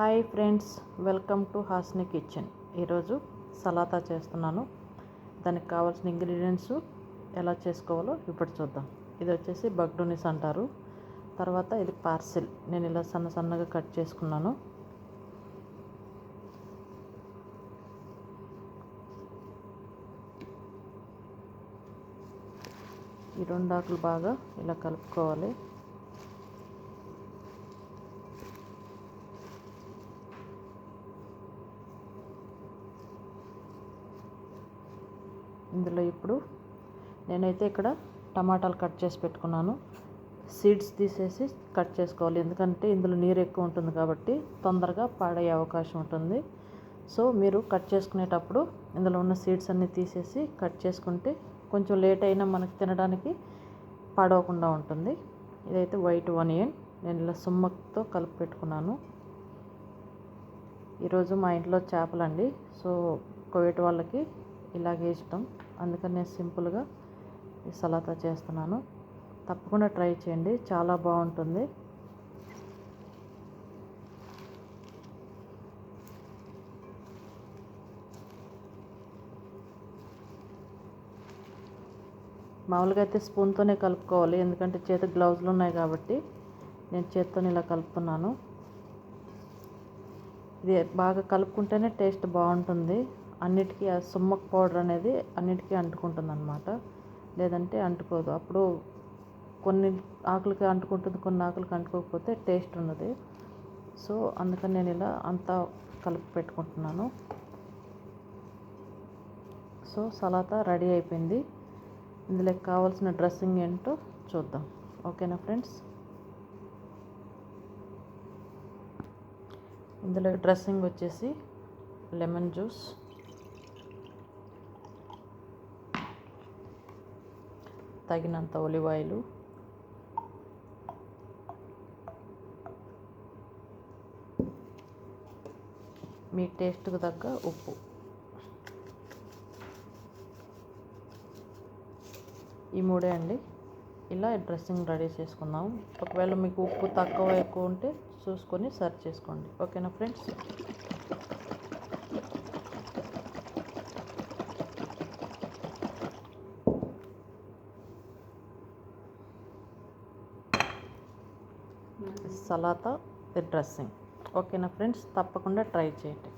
Hi friends welcome to Hasni kitchen. ఈరోజు సలాతా చేస్తున్నాను. దానికి కావాల్సిన ఇంగ్రీడియంట్స్ ఎలా చేసుకోవాలో ఇప్పుడు చూద్దాం. ఇది వచ్చేసి బగ్డూనిస్ అంటారు. తర్వాత ఇది పార్సిల్. నేను ఇలా సన్న సన్నగా కట్ చేసుకున్నాను. ఈ రెండు ఆకులు బాగా ఇలా కలుపుకోవాలి. ఇందులో ఇప్పుడు నేనైతే ఇక్కడ టమాటాలు కట్ చేసి పెట్టుకున్నాను. సీడ్స్ తీసేసి కట్ చేసుకోవాలి. ఎందుకంటే ఇందులో నీరు ఎక్కువ ఉంటుంది కాబట్టి తొందరగా పాడయ్యే అవకాశం ఉంటుంది. సో మీరు కట్ చేసుకునేటప్పుడు ఇందులో ఉన్న సీడ్స్ అన్నీ తీసేసి కట్ చేసుకుంటే కొంచెం లేట్ అయినా మనకి తినడానికి పాడవకుండా ఉంటుంది. ఇదైతే వైట్ ఆనియన్. నేను ఇలా సుమ్మతో కలిపి పెట్టుకున్నాను. ఈరోజు మా ఇంట్లో చేపలండి. సో కోవిడ్ వాళ్ళకి ఇలాగే ఇష్టం. అందుకని నేను సింపుల్గా ఈ సలాతా చేస్తున్నాను. తప్పకుండా ట్రై చేయండి. చాలా బాగుంటుంది. మామూలుగా అయితే స్పూన్తోనే కలుపుకోవాలి. ఎందుకంటే చేతి గ్లౌజులు ఉన్నాయి కాబట్టి నేను చేతితో ఇలా కలుపుతున్నాను. ఇది బాగా కలుపుకుంటేనే టేస్ట్ బాగుంటుంది. అన్నిటికీ ఆ సుమ్మక్ పౌడర్ అనేది అన్నిటికీ అంటుకుంటుంది అనమాట లేదంటే అంటుకోదు. అప్పుడు కొన్ని ఆకులకి అంటుకుంటుంది కొన్ని ఆకులకి అంటుకోకపోతే టేస్ట్ ఉండదు. సో అందుకని నేను ఇలా అంతా కలిపి పెట్టుకుంటున్నాను. సో సలాతా రెడీ అయిపోయింది. ఇందులోకి కావాల్సిన డ్రెస్సింగ్ ఏంటో చూద్దాం. ఓకేనా ఫ్రెండ్స్? ఇందులో డ్రెస్సింగ్ వచ్చేసి లెమన్ జ్యూస్. తగినంత ఒలివ్ ఆయిల్ మీ టేస్ట్కి తగ్గ ఉప్పు. ఈ మూడే అండి. ఇలా డ్రెస్సింగ్ రెడీ చేసుకుందాం. ఒకవేళ మీకు ఉప్పు తక్కువ ఎక్కువ ఉంటే చూసుకొని సర్వ్ చేసుకోండి. ఓకేనా ఫ్రెండ్స్? సలాతా డ్రెస్సింగ్. ఓకేనా ఫ్రెండ్స్? తప్పకుండా ట్రై చేయండి.